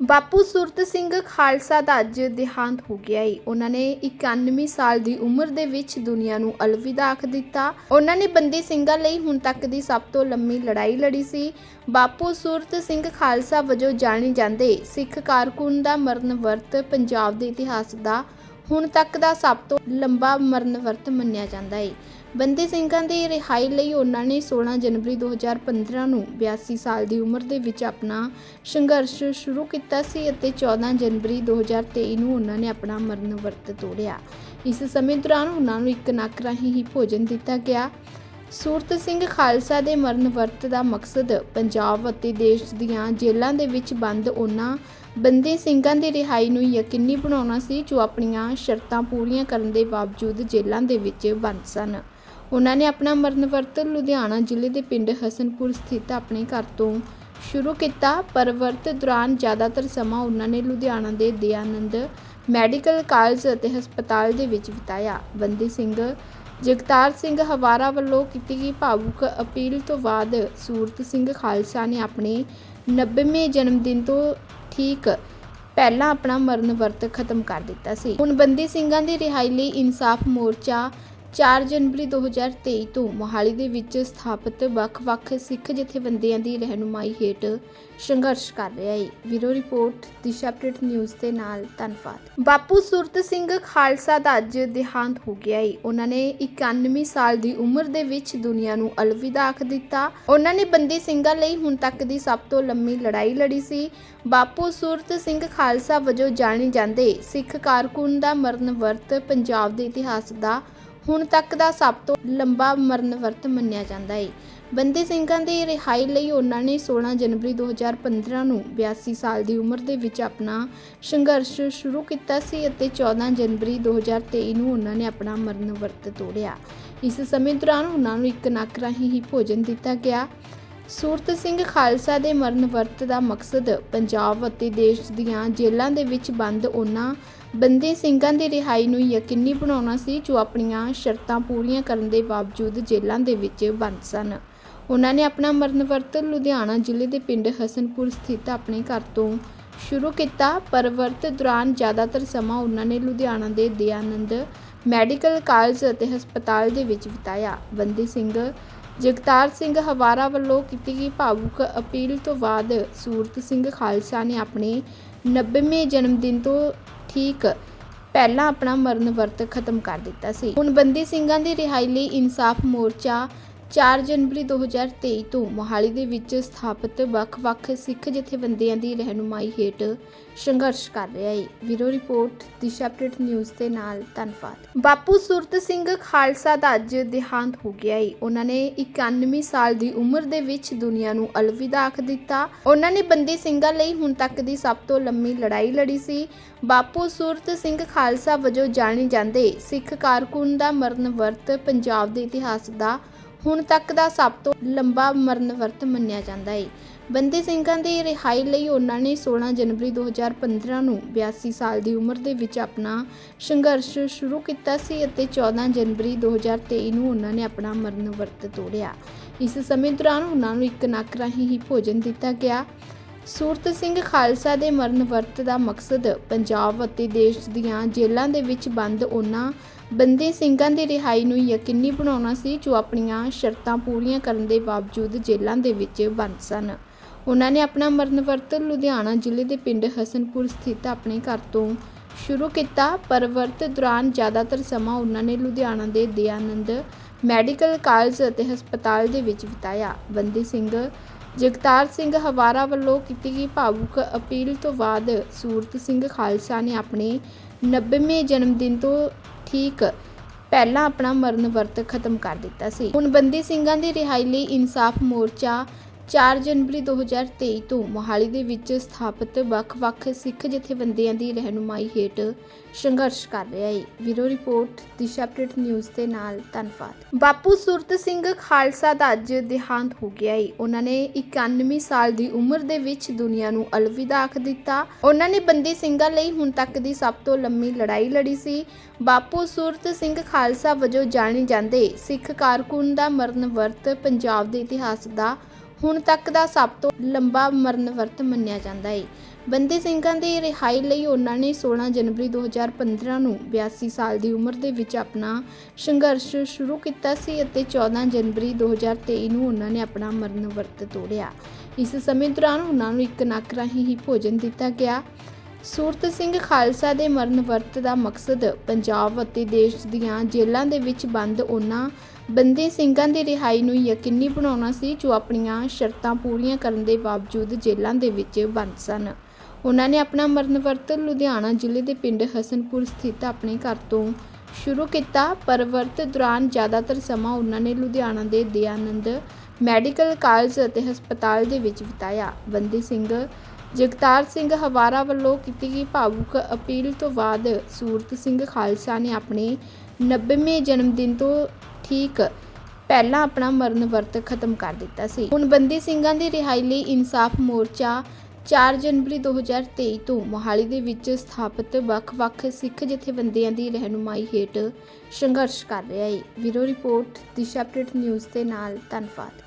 ਬਾਪੂ ਸੁਰਤ ਸਿੰਘ ਖਾਲਸਾ ਦਾ ਅੱਜ ਦੇਹਾਂਤ ਹੋ ਗਿਆ ਏ। ਉਹਨਾਂ ਨੇ 91 ਸਾਲ ਦੀ ਉਮਰ ਦੇ ਵਿੱਚ ਦੁਨੀਆ ਨੂੰ ਅਲਵਿਦਾ ਆਖ ਦਿੱਤਾ। ਉਹਨਾਂ ਨੇ ਬੰਦੀ ਸਿੰਘਾਂ ਲਈ ਹੁਣ ਤੱਕ ਦੀ ਸਭ ਤੋਂ ਲੰਮੀ ਲੜਾਈ ਲੜੀ ਸੀ। ਬਾਪੂ ਸੁਰਤ ਸਿੰਘ ਖਾਲਸਾ ਵਜੋਂ ਜਾਣੇ ਜਾਂਦੇ ਸਿੱਖ ਕਾਰਕੁਨ ਦਾ ਮਰਨ ਵਰਤ ਪੰਜਾਬ ਦੇ ਇਤਿਹਾਸ ਦਾ ਹੁਣ ਤੱਕ ਦਾ ਸਭ ਤੋਂ ਲੰਬਾ ਮਰਨ ਵਰਤ ਮੰਨਿਆ ਜਾਂਦਾ ਏ। ਬੰਦੀ ਸਿੰਘਾਂ ਦੀ ਰਿਹਾਈ ਲਈ ਉਹਨਾਂ ਨੇ 16 ਜਨਵਰੀ 2015 ਨੂੰ 82 ਸਾਲ ਦੀ ਉਮਰ ਦੇ ਵਿੱਚ ਆਪਣਾ ਸੰਘਰਸ਼ ਸ਼ੁਰੂ ਕੀਤਾ ਸੀ ਅਤੇ 14 ਜਨਵਰੀ 2023 ਨੂੰ ਉਹਨਾਂ ਨੇ ਆਪਣਾ ਮਰਨ ਵਰਤ ਤੋੜਿਆ। ਇਸ ਸਮੇਂ ਦੌਰਾਨ ਉਹਨਾਂ ਨੂੰ ਇੱਕ ਨੱਕ ਰਾਹੀਂ ਹੀ ਭੋਜਨ ਦਿੱਤਾ ਗਿਆ। ਸੂਰਤ ਸਿੰਘ ਖਾਲਸਾ ਦੇ ਮਰਨ ਵਰਤ ਦਾ ਮਕਸਦ ਪੰਜਾਬ ਅਤੇ ਦੇਸ਼ ਦੀਆਂ ਜੇਲ੍ਹਾਂ ਦੇ ਵਿੱਚ ਬੰਦ ਉਹਨਾਂ ਬੰਦੀ ਸਿੰਘਾਂ ਦੀ ਰਿਹਾਈ ਨੂੰ ਯਕੀਨੀ ਬਣਾਉਣਾ ਸੀ ਜੋ ਆਪਣੀਆਂ ਸ਼ਰਤਾਂ ਪੂਰੀਆਂ ਕਰਨ ਦੇ ਬਾਵਜੂਦ ਜੇਲ੍ਹਾਂ ਦੇ ਵਿੱਚ ਬੰਦ ਸਨ। ਉਹਨਾਂ ਨੇ ਆਪਣਾ ਮਰਨ ਵਰਤ ਲੁਧਿਆਣਾ ਜ਼ਿਲ੍ਹੇ ਦੇ ਪਿੰਡ ਹਸਨਪੁਰ ਸਥਿਤ ਆਪਣੇ ਘਰ ਤੋਂ ਸ਼ੁਰੂ ਕੀਤਾ। ਪਰ ਵਰਤ ਦੌਰਾਨ ਜ਼ਿਆਦਾਤਰ ਸਮਾਂ ਉਹਨਾਂ ਨੇ ਲੁਧਿਆਣਾ ਦੇ ਦਿਆਨੰਦ ਮੈਡੀਕਲ ਕਾਲਜ ਅਤੇ ਹਸਪਤਾਲ ਦੇ ਵਿੱਚ ਬਿਤਾਇਆ। ਬੰਦੀ ਸਿੰਘ, ਜਗਤਾਰ ਸਿੰਘ ਹਵਾਰਾ ਵੱਲੋਂ ਕੀਤੀ ਗਈ ਭਾਵੁਕ ਅਪੀਲ ਤੋਂ ਬਾਅਦ ਸੂਰਤ ਸਿੰਘ ਖਾਲਸਾ ਨੇ ਆਪਣੇ 90ਵੇਂ ਜਨਮ ਦਿਨ ਤੋਂ ਠੀਕ ਪਹਿਲਾਂ ਆਪਣਾ ਮਰਨ ਵਰਤ ਖਤਮ ਕਰ ਦਿੱਤਾ ਸੀ। ਹੁਣ ਬੰਦੀ ਸਿੰਘਾਂ ਦੀ ਰਿਹਾਈ ਲਈ ਇਨਸਾਫ ਮੋਰਚਾ 4 ਜਨਵਰੀ 2023 ਤੋਂ ਮੋਹਾਲੀ ਦੇ ਵਿੱਚ ਸਥਾਪਿਤ ਵੱਖ-ਵੱਖ ਸਿੱਖ ਜਥੇਬੰਦੀਆਂ ਦੀ ਰਹਿਨੁਮਾਈ ਹੇਠ ਸੰਘਰਸ਼ ਕਰ ਰਿਹਾ ਹੈ। ਵੀਰੋ ਰਿਪੋਰਟ, ਦਿਸ਼ਾ ਅਪਡੇਟ ਨਿਊਜ਼ ਦੇ ਨਾਲ ਧੰਨਵਾਦ। ਬਾਪੂ ਸੁਰਤ ਸਿੰਘ ਖਾਲਸਾ ਦਾ ਅੱਜ ਦੇਹਾਂਤ ਹੋ ਗਿਆ ਹੈ। ਉਹਨਾਂ ਨੇ 91 ਸਾਲ ਦੀ ਉਮਰ ਦੇ ਵਿੱਚ ਦੁਨੀਆ ਨੂੰ ਅਲਵਿਦਾ ਆਖ ਦਿੱਤਾ। ਉਹਨਾਂ ਨੇ ਬੰਦੀ ਸਿੰਘਾਂ ਲਈ ਹੁਣ ਤੱਕ ਦੀ ਸਭ ਤੋਂ ਲੰਮੀ ਲੜਾਈ ਲੜੀ ਸੀ। ਬਾਪੂ ਸੁਰਤ ਸਿੰਘ ਖਾਲਸਾ ਵਜੋਂ ਜਾਣੇ ਜਾਂਦੇ ਸਿੱਖ ਕਾਰਕੁਨ ਦਾ ਮਰਨ ਵਰਤ ਪੰਜਾਬ ਦੇ ਇਤਿਹਾਸ ਦਾ ਹੁਣ ਤੱਕ ਦਾ ਸਭ ਤੋਂ ਲੰਬਾ ਮਰਨ ਵਰਤ ਮੰਨਿਆ ਜਾਂਦਾ ਹੈ ਬੰਦੀ ਸਿੰਘਾਂ ਦੀ ਰਿਹਾਈ ਲਈ ਉਹਨਾਂ ਨੇ 16 ਜਨਵਰੀ 2015 ਨੂੰ 82 ਸਾਲ ਦੀ ਉਮਰ ਦੇ ਵਿੱਚ ਆਪਣਾ ਸੰਘਰਸ਼ ਸ਼ੁਰੂ ਕੀਤਾ ਸੀ ਅਤੇ 14 ਜਨਵਰੀ 2023 ਨੂੰ ਉਹਨਾਂ ਨੇ ਆਪਣਾ ਮਰਨ ਵਰਤ ਤੋੜਿਆ। ਇਸ ਸਮੇਂ ਦੌਰਾਨ ਉਹਨਾਂ ਨੂੰ ਇੱਕ ਨੱਕ ਰਾਹੀਂ ਹੀ ਭੋਜਨ ਦਿੱਤਾ ਗਿਆ। ਸੂਰਤ ਸਿੰਘ ਖਾਲਸਾ ਦੇ ਮਰਨ ਵਰਤ ਦਾ ਮਕਸਦ ਪੰਜਾਬ ਅਤੇ ਦੇਸ਼ ਦੀਆਂ ਜੇਲ੍ਹਾਂ ਦੇ ਵਿੱਚ ਬੰਦ ਉਹਨਾਂ ਬੰਦੀ ਸਿੰਘਾਂ ਦੀ ਰਿਹਾਈ ਨੂੰ ਯਕੀਨੀ ਬਣਾਉਣਾ ਸੀ, ਜੋ ਆਪਣੀਆਂ ਸ਼ਰਤਾਂ ਪੂਰੀਆਂ ਕਰਨ ਦੇ ਬਾਵਜੂਦ ਜੇਲ੍ਹਾਂ ਦੇ ਵਿੱਚ ਬੰਦ ਸਨ। ਉਹਨਾਂ ਨੇ ਆਪਣਾ ਮਰਨ ਵਰਤ ਲੁਧਿਆਣਾ ਜ਼ਿਲ੍ਹੇ ਦੇ ਪਿੰਡ ਹਸਨਪੁਰ ਸਥਿਤ ਆਪਣੇ ਘਰ ਤੋਂ ਸ਼ੁਰੂ ਕੀਤਾ। ਪਰ ਵਰਤ ਦੌਰਾਨ ਜ਼ਿਆਦਾਤਰ ਸਮਾਂ ਉਹਨਾਂ ਨੇ ਲੁਧਿਆਣਾ ਦੇ ਦਿਆਨੰਦ ਮੈਡੀਕਲ ਕਾਲਜ ਅਤੇ ਹਸਪਤਾਲ ਦੇ ਵਿੱਚ ਬਿਤਾਇਆ। ਬੰਦੀ ਸਿੰਘ ਜਗਤਾਰ ਸਿੰਘ ਹਵਾਰਾ ਵੱਲੋਂ ਕੀਤੀ ਗਈ ਭਾਵੁਕ ਅਪੀਲ ਤੋਂ ਬਾਅਦ ਸੂਰਤ ਸਿੰਘ ਖਾਲਸਾ ਨੇ ਆਪਣੇ 90ਵੇਂ ਜਨਮ ਦਿਨ ਤੋਂ ਠੀਕ ਪਹਿਲਾਂ ਆਪਣਾ ਮਰਨ ਵਰਤ ਖਤਮ ਕਰ ਦਿੱਤਾ ਸੀ। ਹੁਣ ਬੰਦੀ ਸਿੰਘਾਂ ਦੀ ਰਿਹਾਈ ਲਈ ਇਨਸਾਫ ਮੋਰਚਾ 4 ਜਨਵਰੀ 2023 ਤੋਂ ਮੋਹਾਲੀ ਦੇ ਵਿੱਚ ਸਥਾਪਿਤ ਵੱਖ-ਵੱਖ ਸਿੱਖ ਜਥੇਬੰਦੀਆਂ ਦੀ ਰਹਿਨੁਮਾਈ ਹੇਠ ਸੰਘਰਸ਼ ਕਰ ਰਿਹਾ ਹੈ ਵੀਰੋ ਰਿਪੋਰਟ, ਦਿਸ਼ਾ ਅਪਡੇਟ ਨਿਊਜ਼ ਦੇ ਨਾਲ ਧੰਨਵਾਦ। ਬਾਪੂ ਸੁਰਤ ਸਿੰਘ ਖਾਲਸਾ ਦਾ ਅੱਜ ਦੇਹਾਂਤ ਹੋ ਗਿਆ ਹੈ ਉਹਨਾਂ ਨੇ 91 ਸਾਲ ਦੀ ਉਮਰ ਦੇ ਵਿੱਚ ਦੁਨੀਆ ਨੂੰ ਅਲਵਿਦਾ ਆਖ ਦਿੱਤਾ। ਉਹਨਾਂ ਨੇ ਬੰਦੀ ਸਿੰਘਾਂ ਲਈ ਹੁਣ ਤੱਕ ਦੀ ਸਭ ਤੋਂ ਲੰਮੀ ਲੜਾਈ ਲੜੀ ਸੀ। ਬਾਪੂ ਸੁਰਤ ਸਿੰਘ ਖਾਲਸਾ ਵਜੋਂ ਜਾਣੇ ਜਾਂਦੇ ਸਿੱਖ ਕਾਰਕੁਨ ਦਾ ਮਰਨ ਵਰਤ ਪੰਜਾਬ ਦੇ ਇਤਿਹਾਸ ਦਾ ਹੁਣ ਤੱਕ ਦਾ ਸਭ ਤੋਂ ਲੰਬਾ ਮਰਨ ਵਰਤ ਮੰਨਿਆ ਜਾਂਦਾ ਹੈ ਬੰਦੀ ਸਿੰਘਾਂ ਦੀ ਰਿਹਾਈ ਲਈ ਉਹਨਾਂ ਨੇ 16 ਜਨਵਰੀ 2015 ਨੂੰ 82 ਸਾਲ ਦੀ ਉਮਰ ਦੇ ਵਿੱਚ ਆਪਣਾ ਸੰਘਰਸ਼ ਸ਼ੁਰੂ ਕੀਤਾ ਸੀ ਅਤੇ 14 ਜਨਵਰੀ 2023 ਨੂੰ ਉਹਨਾਂ ਨੇ ਆਪਣਾ ਮਰਨ ਵਰਤ ਤੋੜਿਆ। ਇਸ ਸਮੇਂ ਦੌਰਾਨ ਉਹਨਾਂ ਨੂੰ ਇੱਕ ਨੱਕ ਰਾਹੀਂ ਹੀ ਭੋਜਨ ਦਿੱਤਾ ਗਿਆ। ਸੂਰਤ ਸਿੰਘ ਖਾਲਸਾ ਦੇ ਮਰਨ ਵਰਤ ਦਾ ਮਕਸਦ ਪੰਜਾਬ ਅਤੇ ਦੇਸ਼ ਦੀਆਂ ਜੇਲ੍ਹਾਂ ਦੇ ਵਿੱਚ ਬੰਦ ਉਹਨਾਂ ਬੰਦੀ ਸਿੰਘਾਂ ਦੀ ਰਿਹਾਈ ਨੂੰ ਯਕੀਨੀ ਬਣਾਉਣਾ ਸੀ, ਜੋ ਆਪਣੀਆਂ ਸ਼ਰਤਾਂ ਪੂਰੀਆਂ ਕਰਨ ਦੇ ਬਾਵਜੂਦ ਜੇਲ੍ਹਾਂ ਦੇ ਵਿੱਚ ਬੰਦ ਸਨ। ਉਹਨਾਂ ਨੇ ਆਪਣਾ ਮਰਨ ਵਰਤ ਲੁਧਿਆਣਾ ਜ਼ਿਲ੍ਹੇ ਦੇ ਪਿੰਡ ਹਸਨਪੁਰ ਸਥਿਤ ਆਪਣੇ ਘਰ ਤੋਂ ਸ਼ੁਰੂ ਕੀਤਾ। ਪਰ ਵਰਤ ਦੌਰਾਨ ਜ਼ਿਆਦਾਤਰ ਸਮਾਂ ਉਹਨਾਂ ਨੇ ਲੁਧਿਆਣਾ ਦੇ ਦਿਆਨੰਦ ਮੈਡੀਕਲ ਕਾਲਜ ਅਤੇ ਹਸਪਤਾਲ ਦੇ ਵਿੱਚ ਬਿਤਾਇਆ। ਬੰਦੀ ਸਿੰਘ ਜਗਤਾਰ ਸਿੰਘ ਹਵਾਰਾ ਵੱਲੋਂ ਕੀਤੀ ਗਈ ਭਾਵੁਕ ਅਪੀਲ ਤੋਂ ਬਾਅਦ ਸੂਰਤ ਸਿੰਘ ਖਾਲਸਾ ਨੇ ਆਪਣੇ 90ਵੇਂ ਜਨਮ ਦਿਨ ਤੋਂ ਠੀਕ ਪਹਿਲਾਂ ਆਪਣਾ ਮਰਨ ਵਰਤ ਖਤਮ ਕਰ ਦਿੱਤਾ ਸੀ। ਹੁਣ ਬੰਦੀ ਸਿੰਘਾਂ ਦੀ ਰਿਹਾਈ ਲਈ ਇਨਸਾਫ ਮੋਰਚਾ 4 ਜਨਵਰੀ 2023 ਤੋਂ ਮੋਹਾਲੀ ਦੇ ਵਿੱਚ ਸਥਾਪਿਤ ਵੱਖ-ਵੱਖ ਸਿੱਖ ਜਥੇਬੰਦੀਆਂ ਦੀ ਰਹਿਨੁਮਾਈ ਹੇਠ ਸੰਘਰਸ਼ ਕਰ ਰਿਹਾ ਹੈ ਵੀਰੋ ਰਿਪੋਰਟ, ਦਿਸ਼ਾ ਅਪਡੇਟ ਨਿਊਜ਼ ਦੇ ਨਾਲ ਧੰਨਵਾਦ। ਬਾਪੂ ਸੁਰਤ ਸਿੰਘ ਖਾਲਸਾ ਦਾ ਅੱਜ ਦੇਹਾਂਤ ਹੋ ਗਿਆ ਹੈ ਉਹਨਾਂ ਨੇ 91 ਸਾਲ ਦੀ ਉਮਰ ਦੇ ਵਿੱਚ ਦੁਨੀਆ ਨੂੰ ਅਲਵਿਦਾ ਆਖ ਦਿੱਤਾ। ਉਹਨਾਂ ਨੇ ਬੰਦੀ ਸਿੰਘਾਂ ਲਈ ਹੁਣ ਤੱਕ ਦੀ ਸਭ ਤੋਂ ਲੰਮੀ ਲੜਾਈ ਲੜੀ ਸੀ। ਬਾਪੂ ਸੁਰਤ ਸਿੰਘ ਖਾਲਸਾ ਵਜੋਂ ਜਾਣੇ ਜਾਂਦੇ ਸਿੱਖ ਕਾਰਕੁਨ ਦਾ ਮਰਨ ਵਰਤ ਪੰਜਾਬ ਦੇ ਇਤਿਹਾਸ ਦਾ ਹੁਣ ਤੱਕ ਦਾ ਸਭ ਤੋਂ ਲੰਬਾ ਮਰਨ ਵਰਤ ਮੰਨਿਆ ਜਾਂਦਾ ਹੈ ਬੰਦੀ ਸਿੰਘਾਂ ਦੀ ਰਿਹਾਈ ਲਈ ਉਹਨਾਂ ਨੇ 16 ਜਨਵਰੀ 2015 ਨੂੰ 82 ਸਾਲ ਦੀ ਉਮਰ ਦੇ ਵਿੱਚ ਆਪਣਾ ਸੰਘਰਸ਼ ਸ਼ੁਰੂ ਕੀਤਾ ਸੀ ਅਤੇ 14 ਜਨਵਰੀ 2023 ਨੂੰ ਉਹਨਾਂ ਨੇ ਆਪਣਾ ਮਰਨ ਵਰਤ ਤੋੜਿਆ। ਇਸ ਸਮੇਂ ਦੌਰਾਨ ਉਹਨਾਂ ਨੂੰ ਇੱਕ ਨੱਕ ਰਾਹੀਂ ਹੀ ਭੋਜਨ ਦਿੱਤਾ ਗਿਆ। ਸੂਰਤ ਸਿੰਘ ਖਾਲਸਾ ਦੇ ਮਰਨ ਵਰਤ ਦਾ ਮਕਸਦ ਪੰਜਾਬ ਅਤੇ ਦੇਸ਼ ਦੀਆਂ ਜੇਲ੍ਹਾਂ ਦੇ ਵਿੱਚ ਬੰਦ ਉਹਨਾਂ ਬੰਦੀ ਸਿੰਘਾਂ ਦੀ ਰਿਹਾਈ ਨੂੰ ਯਕੀਨੀ ਬਣਾਉਣਾ ਸੀ ਜੋ ਆਪਣੀਆਂ ਸ਼ਰਤਾਂ ਪੂਰੀਆਂ ਕਰਨ ਦੇ ਬਾਵਜੂਦ ਜੇਲ੍ਹਾਂ ਦੇ ਵਿੱਚ ਬੰਦ ਸਨ। ਉਹਨਾਂ ਨੇ ਆਪਣਾ ਮਰਨ ਵਰਤ ਲੁਧਿਆਣਾ ਜ਼ਿਲ੍ਹੇ ਦੇ ਪਿੰਡ ਹਸਨਪੁਰ ਸਥਿਤ ਆਪਣੇ ਘਰ ਤੋਂ ਸ਼ੁਰੂ ਕੀਤਾ। ਪਰ ਵਰਤ ਦੌਰਾਨ ਜ਼ਿਆਦਾਤਰ ਸਮਾਂ ਉਹਨਾਂ ਨੇ ਲੁਧਿਆਣਾ ਦੇ ਦਿਆਨੰਦ ਮੈਡੀਕਲ ਕਾਲਜ ਅਤੇ ਹਸਪਤਾਲ ਦੇ ਵਿੱਚ ਬਿਤਾਇਆ। ਬੰਦੀ ਸਿੰਘ ਜਗਤਾਰ ਸਿੰਘ ਹਵਾਰਾ ਵੱਲੋਂ ਕੀਤੀ ਗਈ ਭਾਵੁਕ ਅਪੀਲ ਤੋਂ ਬਾਅਦ ਸੂਰਤ ਸਿੰਘ ਖਾਲਸਾ ਨੇ ਆਪਣੇ 90ਵੇਂ ਜਨਮ ਦਿਨ ਤੋਂ ਠੀਕ ਪਹਿਲਾਂ ਆਪਣਾ ਮਰਨ ਵਰਤ ਖਤਮ ਕਰ ਦਿੱਤਾ ਸੀ। ਹੁਣ ਬੰਦੀ ਸਿੰਘਾਂ ਦੀ ਰਿਹਾਈ ਲਈ ਇਨਸਾਫ ਮੋਰਚਾ 4 ਜਨਵਰੀ 2023 ਤੋਂ ਮੋਹਾਲੀ ਦੇ ਵਿੱਚ ਸਥਾਪਿਤ ਵੱਖ-ਵੱਖ ਸਿੱਖ ਜਥੇਬੰਦੀਆਂ ਦੀ ਰਹਿਨੁਮਾਈ ਹੇਠ ਸੰਘਰਸ਼ ਕਰ ਰਿਹਾ ਹੈ। ਵੀਰੋ ਰਿਪੋਰਟ, ਦਿਸ਼ਾ ਅਪਡੇਟ ਨਿਊਜ਼ ਦੇ ਨਾਲ, ਧੰਨਵਾਦ।